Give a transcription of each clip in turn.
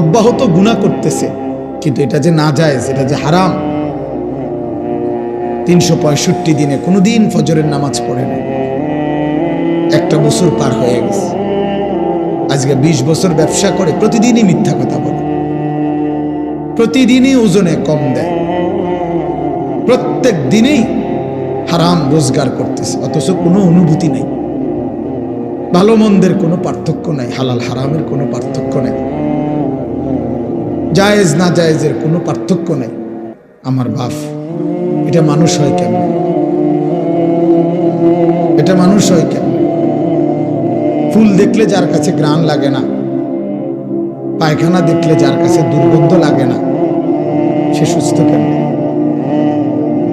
অব্যাহত গুণা করতেছে। কিন্তু এটা যে না যায় এটা যে হারাম। তিনশো পঁয়ষট্টি দিনে কোনোদিন ফজরের নামাজ পড়ে না একটা বছর পার হয়ে গেছে। আজকে ২০ বছর ব্যবসা করে প্রতিদিনই মিথ্যা কথা বলে। প্রতিদিনই ওজনে কম দেয়। প্রত্যেক দিনেই হারাম রোজগার করতেছে, অথচ কোনো অনুভূতি নেই। ভালো মন্দের কোনো পার্থক্য নাই, হালাল হারামের কোনো পার্থক্য নেই। জায়েজ না জায়েজের কোনো পার্থক্য নেই। আমার বাপ, এটা মানুষ হয় কেমন? এটা মানুষ হয় কেমন? ফুল দেখলে যার কাছে গ্রাণ লাগে না, পায়খানা দেখলে যার কাছে দুর্গন্ধ লাগে না, সে সুস্থ কেন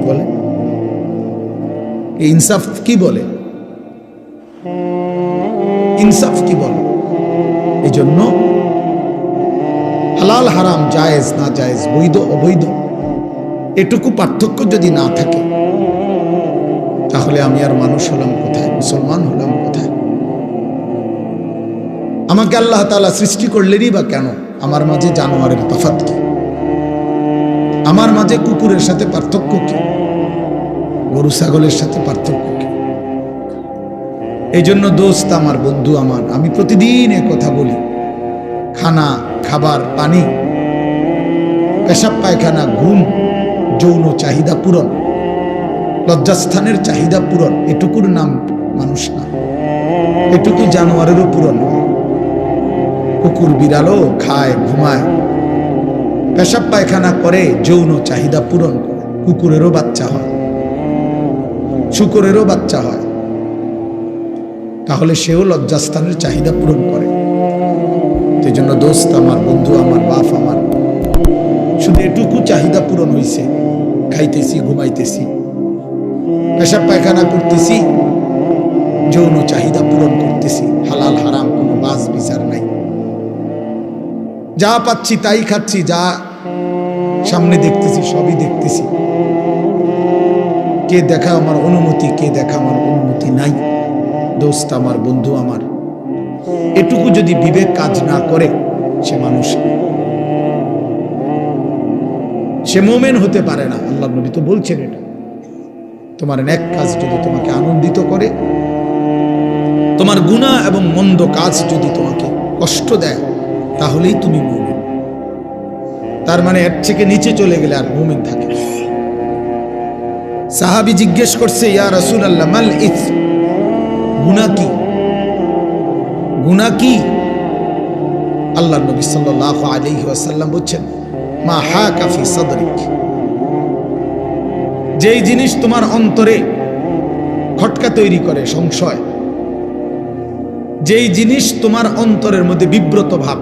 বলে? ইনসাফ কি বলে? ইনসাফ কি বলে? এই জন্য হালাল হারাম, জায়েজ, না জায়েজ, বৈধ, অবৈধ, এটুকু পার্থক্য যদি না থাকে, তাহলে আমি আর মানুষ হলাম কোথায়? মুসলমান হলাম কোথায়? আমাকে আল্লাহ তালা সৃষ্টি করলেনই বা কেন? আমার মাঝে জানোয়ারের তফাত কি? আমার মাঝে কুকুরের সাথে পার্থক্য কি? গরু, ছাগলের সাথে পার্থক্য কি? এই জন্য দোস্ত, আমার বন্ধু, আমার, আমি প্রতিদিন কথা বলি। খানা, খাবার, পানি। পেশাব, পায়খানা, ঘুম, যৌন চাহিদা পূরণ। লজ্জাস্থানের চাহিদা পূরণ, এটুকুর নাম মানুষ না। এটুকু জানোয়ারেরও পূরণ। হয় কুকুর বিড়ালও খায়, ঘুমায়। পেশাব, পায়খানা করে, যৌন চাহিদা পূরণ করে। কুকুরেরও বাচ্চা হয়। শুকুরেরও বাচ্চা হয়। তাহলে সেও লজ্জাস্থানের চাহিদা পূরণ করে। সেই জন্য দোস্ত আমার, বন্ধু আমার, বাপ আমার, শুধু এটুকু চাহিদা পূরণ হয়েছে খাইতেছি, ঘুমাইতেছি, পেশাব পায়খানা করতেছি, যৌন চাহিদা পূরণ করতেছি, হালাল, হারাম, কোনো বাস বিচার নাই। যা পাচ্ছি তাই খাচ্ছি, যা সামনে দেখতেছি, সবই দেখতেছি। কে দেখা আমার অনুমতি, কে দেখা আমার অনুমতি নাই। দোস্ত আমার, বন্ধু আমার এটুকু যদি বিবেক কাজ না করে, সে মানুষ সে মোমেন হতে পারে না। আল্লাহ নবী তো বলছেন এটা। তোমার এক কাজ যদি তোমাকে আনন্দিত করে, তোমার গুণা এবং মন্দ কাজ যদি তোমাকে কষ্ট দেয়, তাহলেই তুমি মোমেন। তার মানে এর থেকে নিচে চলে গেলে আর মোমেন থাকে। সাহাবি জিজ্ঞেস করছে, ইয়া রাসূল আল্লাহ মাল ইস? গুণা কি? গুণা কি? আল্লাহ নবী সাল্লাল্লাহু আলাইহি ওয়াসাল্লাম বলছেন, মা হা কাফি সাদরিক। যেই জিনিস তোমার অন্তরে খটকা তৈরি করে, সংশয়, যেই জিনিস তোমার অন্তরের মধ্যে বিব্রত ভাব,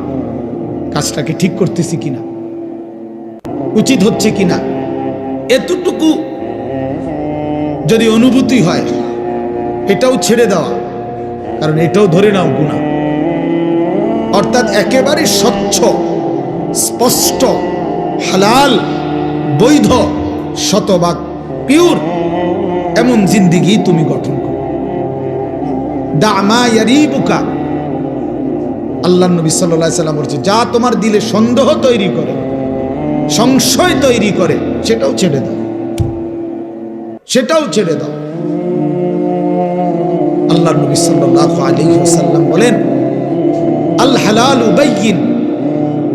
কাজটাকে ঠিক করতেছি কিনা, উচিত হচ্ছে কিনা, এতটুকু যদি অনুভূতি হয়, এটাও ছেড়ে দেওয়া, কারণ এটাও ধরে নাও গুণা অর্থাৎ একেবারে স্বচ্ছ, স্পষ্ট, হালাল, বৈধ, শতভাগ পিওর এমন জিন্দিগি তুমি গঠন করো। দামা ইয়ারিবুকা। আল্লাহ নবী সাল্লাহ সাল্লাম বলছে, যা তোমার দিলে সন্দেহ তৈরি করে, সংশয় তৈরি করে, সেটাও ছেড়ে দাও। সেটাও ছেড়ে দাও। আল্লাহ নবী সাল্লাল্লাহু আলাইহি ওয়াসাল্লাম বলেন আল হালাল উবাইয়িন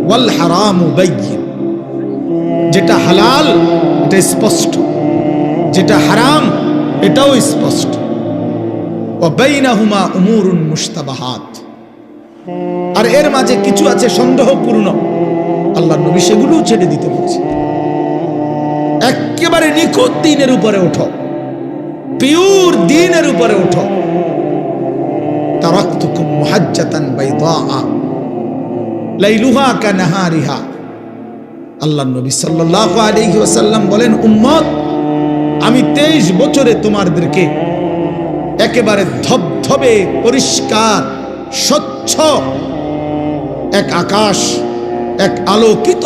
ওয়াল হারাম উবাইয়িন যেটা হালাল, এটা স্পষ্ট। যেটা হারাম, এটাও স্পষ্ট। ওয়াবাইনাহুমা উমুরুন মুশতাবাহাত। আর এর মাঝে কিছু আছে সন্দেহপূর্ণ। আল্লাহ নবী সেগুলোও ছেড়ে দিতে বলছে। একেবারে নিখুঁত দিনের উপরে ওঠো। পিওর দিনের উপরে ওঠো। তারাক্তুকুম মুহাজ্জাতান বাইদাআ। লাইলুহা কানাহারিহা। আল্লাহ নবী সাল্লাল্লাহু আলাইহি ওয়াসাল্লাম বলেন, উম্মত, আমি 23 বছরে তোমাদেরকে একেবারে ধবধবে, পরিষ্কার, স্বচ্ছ, এক আকাশ, এক আলোকিত,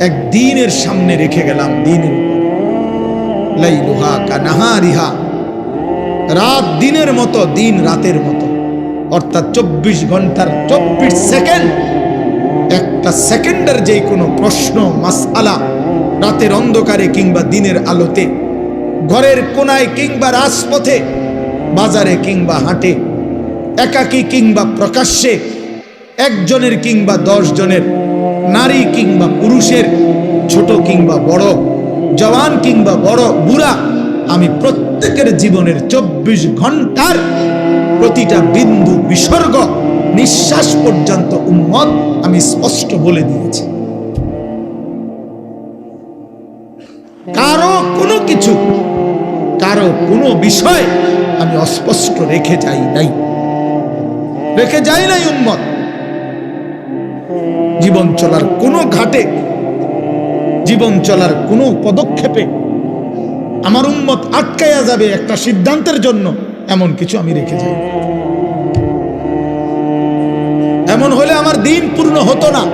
এক দিনের সামনে রেখে গেলাম দিনের লাইলুহা কানাহারিহা। রাত দিনের মতো, দিন রাতের মতো। অর্থাৎ চব্বিশ ঘণ্টার চব্বিশ সেকেন্ড, একটা সেকেন্ডের যে কোনো প্রশ্ন, মাসআলা, রাতের অন্ধকারে কিংবা দিনের আলোতে, ঘরের কোনায় কিংবা রাজপথে, বাজারে কিংবা হাটে, একাকী কিংবা প্রকাশ্যে, একজনের কিংবা জনের নারী কিংবা পুরুষের, ছোট কিংবা বড়, জওয়ান কিংবা বড়, বুড়া, আমি প্রত্যেকের জীবনের চব্বিশ ঘণ্টার প্রতিটা বিন্দু বিসর্গ নিঃশ্বাস পর্যন্ত উন্মত আমি স্পষ্ট বলে দিয়েছি। কারও কোনো কিছু, কারও কোনো বিষয় আমি অস্পষ্ট রেখে যাই নাই। রেখে যাই নাই উন্মত জীবন চলার কোনো ঘাটে, জীবন চলার কোনো পদক্ষেপে আমার উন্মত আটকাইয়া যাবে একটা সিদ্ধান্তের জন্য। এমন কিছু আমি রেখে যাই। এমন হলে আমার দিন পূর্ণ হতো না।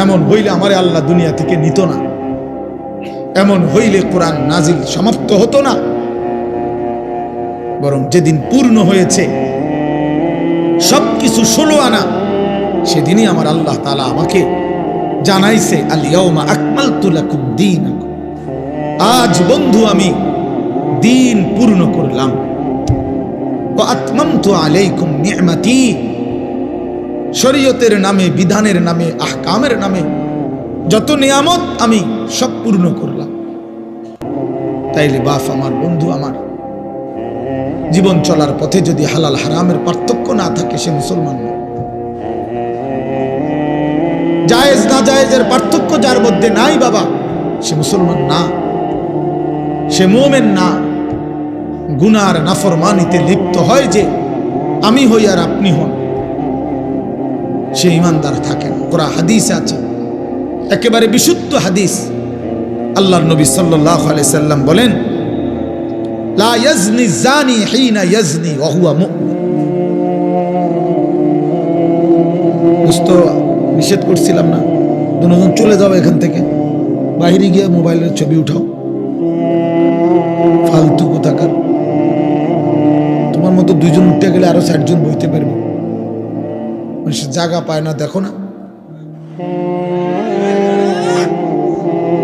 এমন হইলে আমার আল্লাহ দুনিয়া থেকে নিত না। এমন হইলে কোরআন নাজিল সমাপ্ত হতো না। বরং যেদিন পূর্ণ হয়েছে, সবকিছু ষোলো আনা, সেদিনই আমার আল্লাহ তালা আমাকে জানাইছে আলিয়াউমা আকমাল তুলাকুম দিন আজ বন্ধু আমি দিন পূর্ণ করলাম। শরীয়তের নামে, বিধানের নামে, আহকামের নামে যত নিয়ামত আমি সব পূর্ণ করলাম। তাইলে বাপ আমার, বন্ধু আমার, জীবন চলার পথে যদি হালাল হারামের পার্থক্য না থাকে সে মুসলমান না জায়েজ না জায়েজের পার্থক্য যার মধ্যে নাই বাবা, সে মুসলমান না। সে মোমেন না। গুনার নাফরমানিতে লিপ্ত হয় যে আমি হই আর আপনি হন। সে ইমানদার থাকে না। ওরা হাদিস আছে। একেবারে বিশুদ্ধ হাদিস। আল্লাহর নবী সাল্লাহ সাল্লাম বলেন নিষেধ করছিলাম না। দুজন চলে যাও এখান থেকে। বাইরে গিয়ে মোবাইলের ছবি উঠাও। ফালতু কোথাকার। মতো দুইজন উঠতে গেলে আরও ষাটজন বইতে পারবে। সে জায়গা পায় না, দেখো না।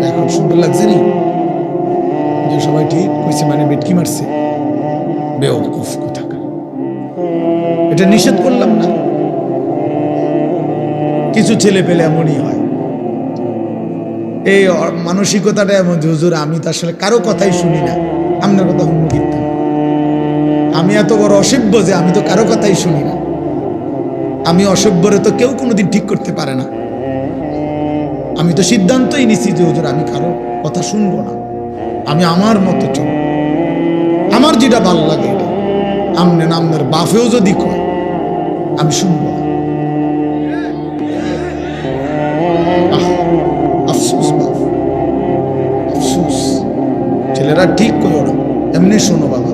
এখন সুন্দর লাগছে নি? যে সবাই ঠিক কইছে মানে বেটকি মারছে। বেওকুফ কোথাকার। এটা নিষেধ করলাম না। কিছু ছেলে পেলে এমনই হয়। এই মানসিকতাটা এমন যে, হুজুর, আমি তো আসলে কারও কথাই শুনি না। আপনার কথা হুন্মু কীর্তন আমি এত বড় অসভ্য যে আমি তো কারও কথাই শুনি না। আমি অসভ্যরে তো কেউ কোনোদিন ঠিক করতে পারে না। আমি তো সিদ্ধান্তই নিছি যে, হুজুর, আমি কারও কথা শুনব না। আমি আমার মতো চল আমার যেটা ভালো লাগে এটা। আমনে নামনের বাফেও যদি কয়, আমি শুনব না। ছেলেরা ঠিক করো এমনি শোনো বাবা।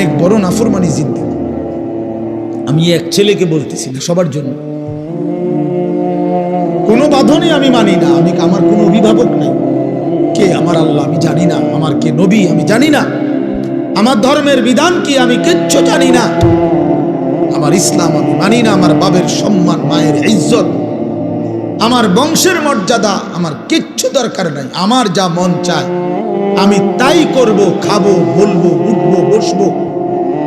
অনেক বড় নাফরমানি জিন্দি আমি এক ছেলেকে বলতেছি না, সবার জন্য। কোনো বাঁধনই আমি মানি না, আমি আমার কোনো অভিভাবক নাই। কে আমার আল্লাহ আমি জানি না, আমার কে নবী আমি জানি না। আমার ধর্মের বিধান কি আমি কিচ্ছু জানি না। আমার ইসলাম আমি মানি না, আমার বাবের সম্মান, মায়ের ইজ্জত। আমার বংশের মর্যাদা আমার কিচ্ছু দরকার নাই, আমার যা মন চায়, আমি তাই করব, খাব, বলব, উঠবো, বসবো।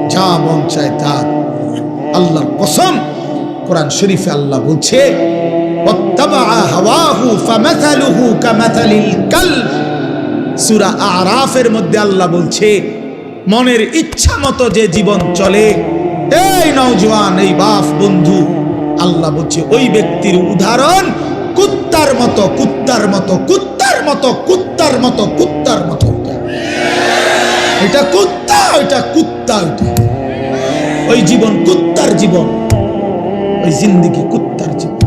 যা মন চায় তা আল্লাহর কসম কোরআন শরীফে আল্লাহ বলছে আরাফের মধ্যে আল্লাহ বলছে, মনের ইচ্ছা মতো যে জীবন চলে, এই নওজোয়ান এই বাফ বন্ধু। আল্লাহ বলছে, ওই ব্যক্তির উদাহরণ, কুত্তার মতো কুত্তার মতো কুত্তার মতো কুত্তার মতো কুত্তার মতো। এটা কুত্তা ওইটা কুত্তা ওইটা ওই জীবন কুত্তার জীবন, ওই জিন্দিগি কুত্তার জীবন।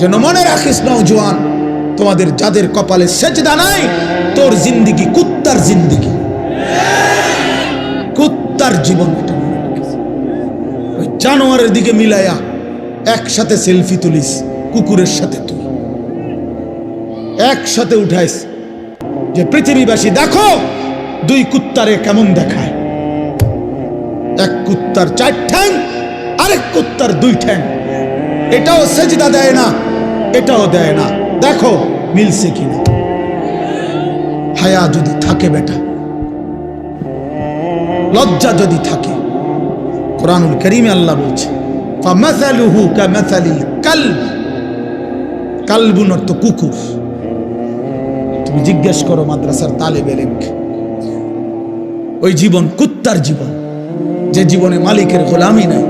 যেন মনে রাখিস নওজোয়ান তোমাদের যাদের কপালে সেজদা নাই, তোর জিন্দিগি কুত্তার জিন্দিগি। কুত্তার জীবন জানোয়ারের দিকে মিলাইয়া একসাথে সেলফি তুলিস, কুকুরের সাথে তুই। একসাথে উঠাইস যে পৃথিবীবাসী, দেখো দুই কুত্তারে কেমন দেখায়। কুত্তার চার ঠ্যাং, আরেক কুত্তার দুই ঠ্যাং। এটাও সেজদা দেয় না, এটাও দেয় না। দেখো, মিলছে কিনা? হায়া যদি থাকে বেটা, লজ্জা যদি থাকে, কোরআনুল করিমে আল্লাহ বলছে কালবুন অর্থ কুকুর। তুমি জিজ্ঞেস করো মাদ্রাসার তালেব এলেমকে ওই জীবন কুত্তার জীবন। যে জীবনে মালিকের গোলামি নাই,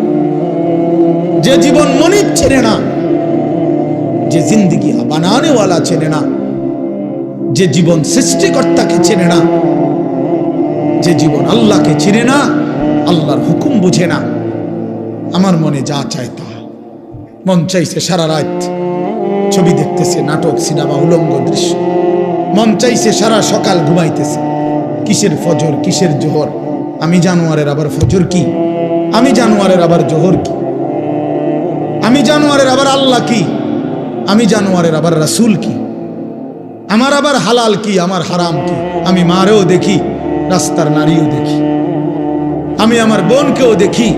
যে জীবন মনিব চেনে না, যে জিন্দিগি বানানেওয়ালা চেনে না, যে জীবন সৃষ্টিকর্তাকে চেনে না, যে জীবন আল্লাহকে চিনে না, আল্লাহর হুকুম বুঝে না, আমার মনে যা চায় তা। মন চাইছে সারা রাত ছবি দেখতেছে, নাটক, সিনেমা, উলঙ্গ দৃশ্য। মন চাইছে সারা সকাল ঘুমাইতেছে। কিসের ফজর, কিসের জোহর? আমি জানুয়ারের আবার ফজর কি? আমি জানুয়ারের আবার জোহর কি? আমি জানুয়ারের আবার আল্লাহ কি? আমি জানুয়ারের আবার রাসূল কি? আমার আবার হালাল কি? আমার হারাম কি? আমি মারেও দেখি, রাস্তার নারীও দেখি। আমি আমার বোনকেও দেখি,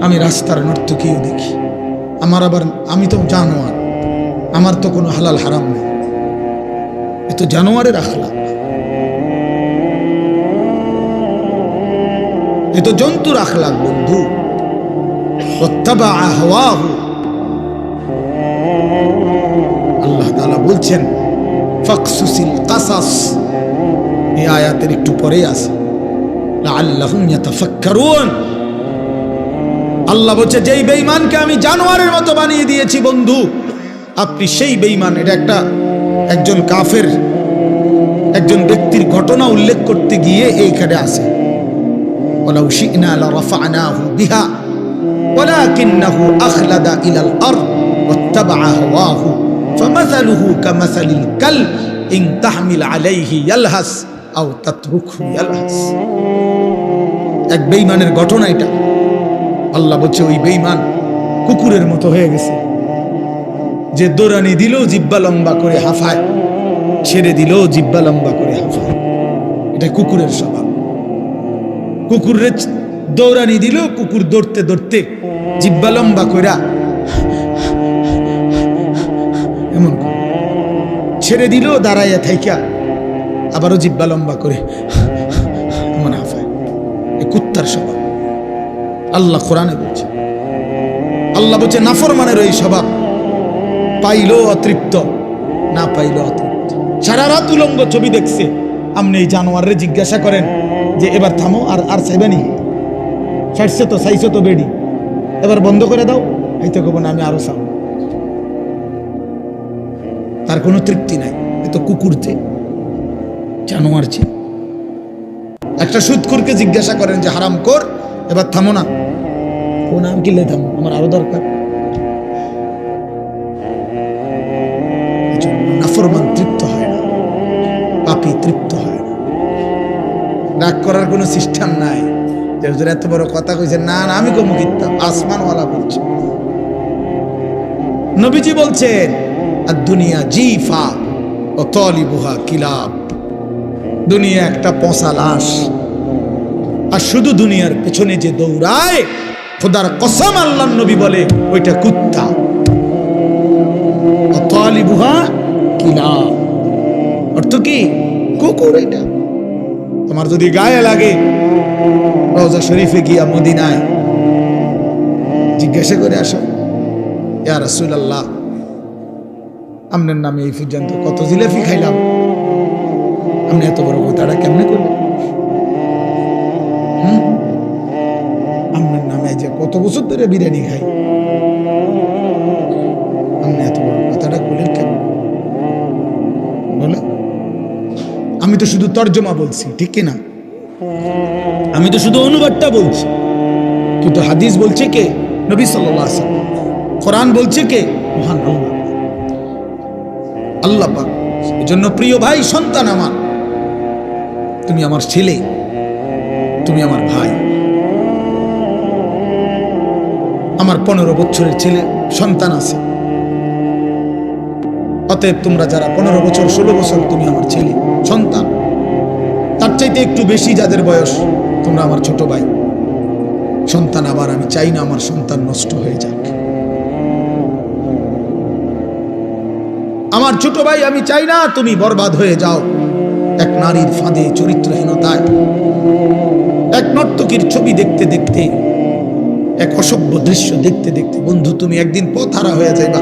আমি রাস্তার নর্তকীও দেখি। আমার আবার, আমি তো জানোয়ার, আমার তো কোনো হালাল হারাম নেই। এ তো জানোয়ারের আখলা এ তো জন্তুর আখলাক বন্ধু। ওত্তাবা আহওয়াহু। আল্লাহ তাআলা বলছেন, ফাকসুসিল কাসাস। এই আয়াতের একটু পরেই আছে। আল্লাহ বলছে, যেই বেঈমানকে আমি জানোয়ারের মতো বানিয়ে দিয়েছি, বন্ধু, আপনি সেই বেঈমান। এটা একটা একজন কাফের, একজন ব্যক্তির ঘটনা উল্লেখ করতে গিয়ে এইখানে আছে ولو شئنا لرفعناه بها ولكنه أخلد إلى الأرض واتبع هواه فمثله كمثل الكلب إن تحمل عليه يلهث أو تتركه يلهث এক বেইমানের ঘটনা এটা আল্লাহ বলছে ওই বেইমান কুকুরের মতো হয়ে গেছে যে দৌড়ানি দিলেও জিব্বা লম্বা করে হাফায় ছেড়ে দিলেও জিব্বা লম্বা করে হাফায় এটা কুকুরের স্বভাব কুকুরে দৌড়ানি দিল, কুকুর দৌড়তে দৌড়তে জিব্বা লম্বা কইরা এমন ছেড়ে দিল, দাঁড়াইয়া থাইকা, আবারও জিব্বা লম্বা করে এমন হাফায়। কুত্তার স্বভাব। আল্লাহ কোরআনে বলছে, আল্লাহ বলছে, নাফরমানের এই স্বভাব। পাইলো অতৃপ্ত, না পাইলো অতৃপ্ত। সারা রাত উলঙ্গ ছবি দেখছে। আপনি এই জানোয়ারে জিজ্ঞাসা করেন যে এবার থামো আর আর চাইবেনি। ছাড়ছে তো, চাইছে তো বেডি। এবার বন্ধ করে দাও এই তো কব না, আমি আরও চাও তার কোনো তৃপ্তি নাই, এ তো কুকুর যে, জানোয়ার যে। একটা সুদকুরকে জিজ্ঞাসা করেন যে হারাম কর এবার থামো না। ও নাম কিনলে থামো, আমার আরও দরকার। রাগ করার কোনো সিস্টেম নাই। যে হুজুর এত বড় কথা কইছে, না না, আমি কমু কিতাম আসমানওয়ালা বলছে। নবীজি বলছেন আর দুনিয়া জিফা ও তলিবুহা কিলাব। দুনিয়া একটা পচা লাশ। আর শুধু দুনিয়ার পেছনে যে দৌড়ায়, খোদার কসম আল্লাহ নবী বলে, ওইটা কুত্তা। ও তলিবুহা কিলাব। অর্থ কি? কুকুর এটা। তোমার যদি গায়ে লাগে, রওজা শরীফে গিয়া মদিনায় জিজ্ঞাসা করে আসো। ইয়া রাসূলুল্লাহ আপনার নামে এই পর্যন্ত কত জিলাপি খাইলাম। আপনি এত বড় কথাটা কেমনে করলেন আপনার নামে যে কত বছর ধরে বিরিয়ানি খাই। আপনি এত তো শুধু তর্জমা বলছি, ঠিক কি না আমি তো শুধু অনুবাদটা বলছি। কিন্তু হাদিস বলছে কে? নবী ওয়াসাল্লাম কোরআন বলছে কে? মহান আল্লাহ পাক। এজন্য প্রিয় ভাই, সন্তান আমার। তুমি আমার ছেলে। তুমি আমার ভাই। আমার পনেরো বছরের ছেলে, সন্তান আছে। অতএব তোমরা যারা পনেরো বছর, ষোলো বছর তুমি আমার ছেলে, সন্তান চাইতে একটু বেশি যাদের বয়স, তোমরা আমার ছোট ভাই। সন্তান আবার, আমি চাই না আমার সন্তান নষ্ট হয়ে যাক। আমার ছোট ভাই, আমি চাই না তুমি বরবাদ হয়ে যাও। এক নারীর ফাঁদে চরিত্রহীনতায়, এক নর্তকীর ছবি দেখতে দেখতে, এক অসভ্য দৃশ্য দেখতে দেখতে, বন্ধু, তুমি একদিন পথ হারা হয়ে যাইবা।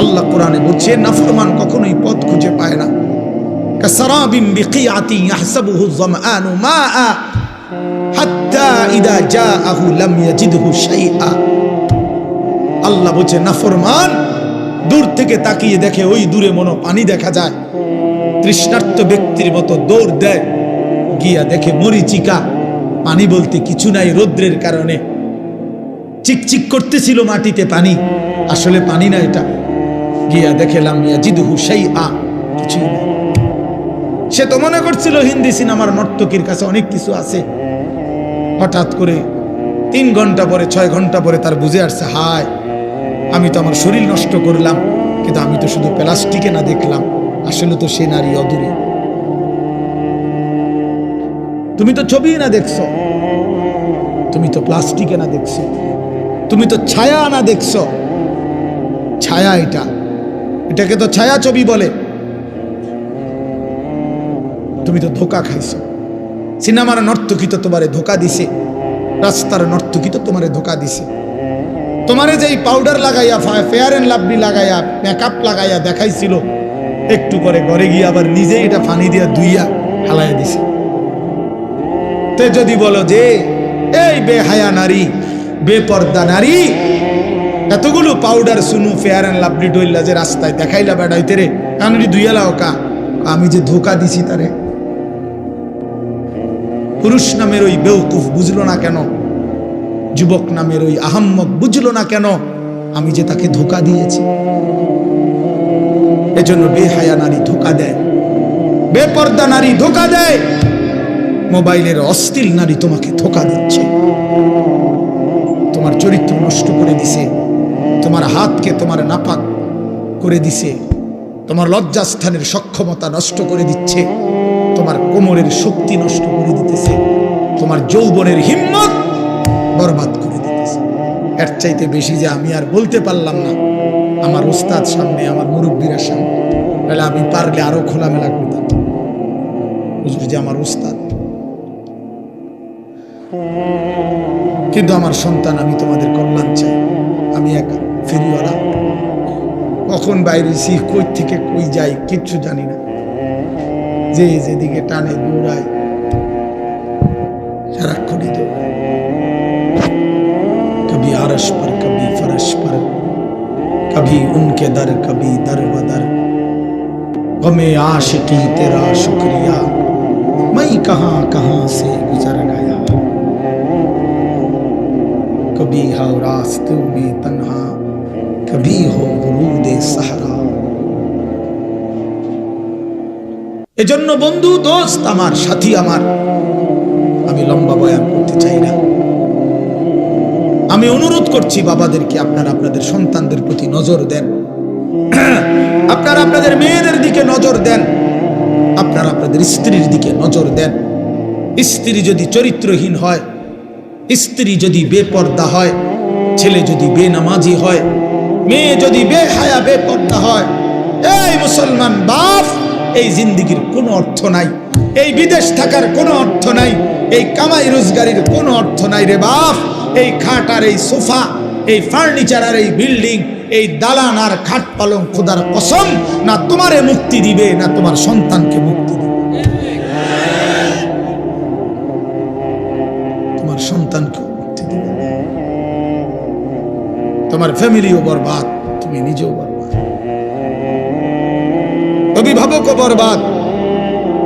আল্লাহ কোরআনে বলছে, নাফরমান কখনোই পথ খুঁজে পায় না। কাসারাবিম বিকিয়াতি ইয়াহসাবুহু যামআনু মাআ হাত্তা ইদা জাআহু লাম ইয়াজিদহু শাইআ আল্লাহ বলছে নাফরমান দূর থেকে তাকিয়ে দেখে ওই দূরে মনো পানি দেখা যায়। তৃষ্ণার্ত ব্যক্তির মতো দৌড় দেয়, গিয়া দেখে মরিচিকা। পানি বলতে কিছু নাই রৌদ্রের কারণে। চিকচিক করতেছিল মাটিতে পানি, আসলে পানি না এটা। গিয়া দেখেলাম ইয়াজিদহু শাইআ, কিছুই না সে তো মনে করছিল হিন্দি সিনেমার নর্তকীর কাছে অনেক কিছু আছে। হঠাৎ করে তিন ঘণ্টা পরে, ছয় ঘণ্টা পরে তার বুঝে আসছে, হায়, আমি তো আমার শরীর নষ্ট করলাম, কিন্তু আমি তো শুধু প্লাস্টিকে না দেখলাম, আসলে তো সে নারী অদূরে। তুমি তো ছবি না দেখছ, তুমি তো প্লাস্টিকে না দেখছ, তুমি তো ছায়া না দেখছ। ছায়া এটা, এটাকে তো ছায়া ছবি বলে। তুমি তো ধোকা খাইছো। সিনেমার নর্তকী তো তোমারে ধোকা দিছে, রাস্তার নর্তকী তো তোমারে ধোকা দিছে। তোমারে যেই পাউডার লাগাইয়া ফেয়ার এন্ড লাভলি লাগাইয়া মেকআপ লাগাইয়া দেখাইছিল, একটু করে ঘরে গিয়ে আবার নিজেই এটা ফানি দিয়া ধুইয়া হালাইয়া দিছে। তে যদি বলো যে, এই বেহায়া নারী, বেপর্দা নারী, এতগুলো powder Suno fair and lovely ডইল্লা যে রাস্তায় দেখাইলা বেড়াইতে রে, কানুরি দুইয়ালাও কা, আমি যে ধোকা দিছি তারে। পুরুষ নামের ওই বেউকুফ বুঝলো না কেন? যুবক নামের ওই আহম্মক বুঝলো না কেন? আমি যে তাকে ধোকা দিয়েছি। এজন্য বেহায়া নারী ধোকা দেয়। বেপর্দা নারী ধোকা দেয়। মোবাইলের অস্থির নারী তোমাকে ধোকা দিচ্ছে। তোমার চরিত্র নষ্ট করে দিছে। তোমার হাতকে তোমার নাপাক করে দিছে। তোমার লজ্জাস্থানের সক্ষমতা নষ্ট করে দিচ্ছে। তোমার কোমরের শক্তি নষ্ট করে দিতেছে। তোমার যৌবনের হিম্মত বরবাদ করে দিতেছে। এর চাইতে বেশি যে আমি আর বলতে পারলাম না। আমার ওস্তাদ সামনে, আমার মুরব্বীরা সামনে। তাহলে আমি পারলে আরও খোলামেলা করতাম। হুজুর যে আমার ওস্তাদ কিন্তু আমার সন্তান, আমি তোমাদের কল্যাণ চাই। আমি এক, ফেরিওয়ালা। কখন বাইরে সি কই থেকে কই যাই, কিচ্ছু জানি না। যে যেদিকে টানে দৌড়ায় সারাক্ষণই দৌড়ায় कभी आरश पर कभी फरश पर कभी उनके दर कभी दर बदर गमे आशिकी तेरा शुक्रिया मैं कहां कहां से गुजर गया कभी हो रास्तों में तन्हा कभी हो गुरूद सहरा এজন্য বন্ধু, দোস্ত আমার, সাথী আমার, আমি লম্বা বয়ান করতে চাই না। আমি অনুরোধ করছি বাবাদেরকে, আপনারা আপনাদের সন্তানদের প্রতি নজর দেন। আপনারা আপনাদের মেয়েদের দিকে নজর দেন। আপনারা আপনাদের স্ত্রীর দিকে নজর দেন। স্ত্রী যদি চরিত্রহীন হয়, স্ত্রী যদি বেপর্দা হয়, ছেলে যদি বেনামাজি হয়, মেয়ে যদি বেহায়া, বেপর্দা হয়, এই মুসলমান বাপ এই জিন্দিগির কোনো অর্থ নাই। এই বিদেশ থাকার কোনো অর্থ নাই। এই কামাই রোজগারির কোনো অর্থ নাই রে বাপ। এই খাট আর এই সোফা, এই ফার্নিচার আর এই বিল্ডিং, এই দালান আর খাট পালং খোদার কসম, না তোমারে মুক্তি দিবে, না তোমার সন্তানকে মুক্তি দিবে। তোমার সন্তানকে মুক্তি দিবে। তোমার ফ্যামিলিও বরবাদ, তুমি নিজেও অভিভাবকও বরবাদ।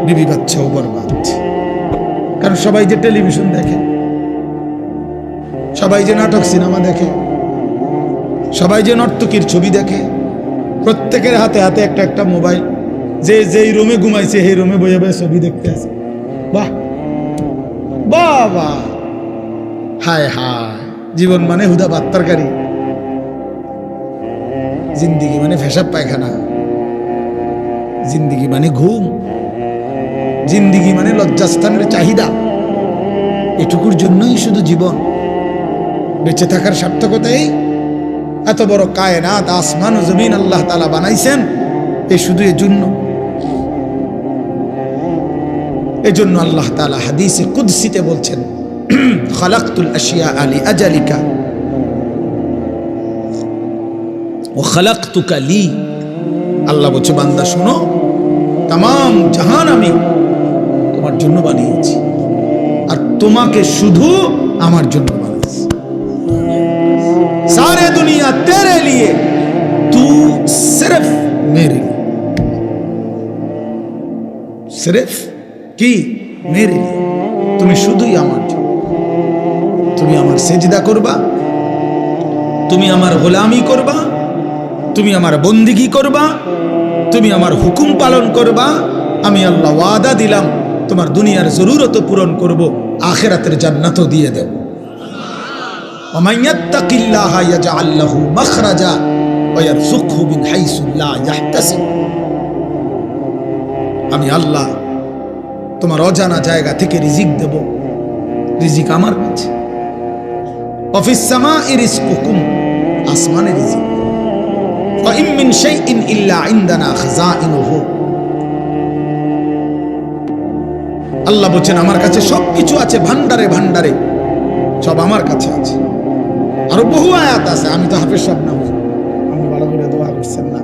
বিবি বাচ্চাও বরবাদ। কারণ সবাই যে টেলিভিশন দেখে, সবাই যে নাটক সিনেমা দেখে, সবাই যে নর্তকীর ছবি দেখে, প্রত্যেকের হাতে হাতে একটা একটা মোবাইল, যে যেই রুমে ঘুমাইছে সেই রুমে বয়ে বয়ে ছবি দেখতে আছে বাহ! বাবা! হায় হায়! জীবন মানে হুদা ভাত তরকারি জিন্দিগি মানে ফেসাব পায়খানা। জিন্দিগি মানে ঘুম, জিন্দিগি মানে লজ্জাস্থানের চাহিদা। এটুকুর জন্যই শুধু জীবন। বেঁচে থাকার সার্থকতা এই এত বড় কায়নাত, আসমান ও জমিন আল্লাহ তালা বানাইছেন, এ শুধু এর জন্য। এজন্য আল্লাহ তালা হাদিসে কুদসিতে বলছেন, খালাক্তুল আশিয়া আলী আজালিকা ও খালাক্তুকা লি আল্লাহ বলছে, বান্দা, শোনো তাম জাহান আমি তোমার জন্য বানিয়েছি। আর তোমাকে শুধু আমার জন্য বানিয়েছি। সারে দুনিয়া তেরে লিয়ে তু সিরফ মেরে সিরফ কি? মেরে তুমি শুধুই আমার জন্য। তুমি আমার সেজদা করবা। তুমি আমার গোলামি করবা। তুমি আমার বন্দিগি করবা, তুমি আমার হুকুম পালন করবা, আমি আল্লাহ ওয়াদা দিলাম, তোমার দুনিয়ার জরুরত পূরণ করব, আখেরাতের জান্নাত দিয়ে দেব। আমি আল্লাহ তোমার অজানা জায়গা থেকে রিজিক দেব, রিজিক আমার কাছে। অফিস আসমানে রিজিক। আল্লাহ বলছেন, আমার কাছে সবকিছু আছে ভান্ডারে ভান্ডারে সব আমার কাছে আছে। আরও বহু আয়াত আছে, আমি তো হাফেজ সাহেব না আমি ভালো করে দোয়া করছেন না।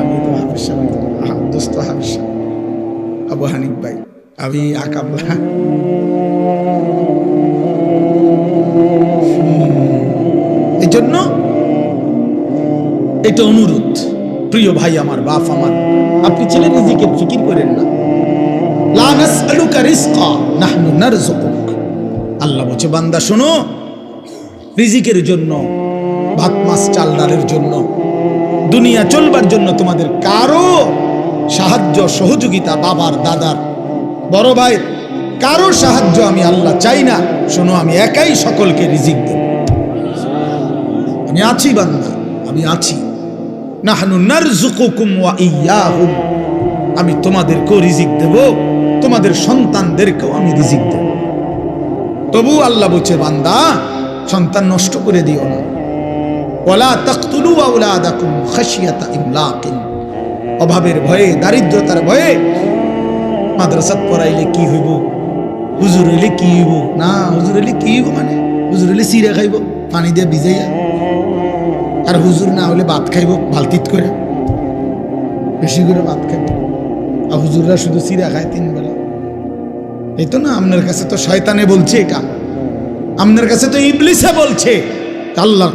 আমি তো হাফেজ সাহেব দোস্ত হাফেজ আবু হানিফ ভাই, আমি আকাব এই জন্য এটা অনুরোধ। প্রিয় ভাই, আমার বাপ, আমার আপনি ছেলে নিজেকে ফিকির করেন না। আল্লাহ বলছে, বান্দা, শোনো, রিজিকের জন্য ভাত মাছ চাল ডালের জন্য, দুনিয়া চলবার জন্য তোমাদের কারও সাহায্য, সহযোগিতা, বাবার, দাদার, বড় ভাই কারও সাহায্য আমি আল্লাহ চাই না। শোনো, আমি একাই সকলকে রিজিক দেব। আমি আছি, বান্দা, আমি আছি। নাহনু নারযুকুকুম ওয়া আমি তোমাদেরকেও রিজিক দেব, তোমাদের সন্তানদেরকেও আমি রিজিক দেব। তবু আল্লাহ বলছে, বান্দা, সন্তান নষ্ট করে দিও না। ইমলাকিন। অভাবের ভয়ে, দারিদ্রতার ভয়ে মাদ্রাসাত পড়াইলে কি হইব? হুজুর এলে কি হইব? না, হুজুর এলে কি হইব মানে? হুজুর এলে চিরা খাইব, পানি দিয়ে ভিজাইয়া। আর হুজুর না হলে ভাত খাইব, বালতিত করে। বেশি করে ভাত খাইব। আর হুজুররা শুধু চিরা খায় তিন বেলা। এই তো না, আপনার কাছে তো শয়তানে বলছে এটা। আপনার কাছে তো ইবলিসে বলছে। আল্লাহ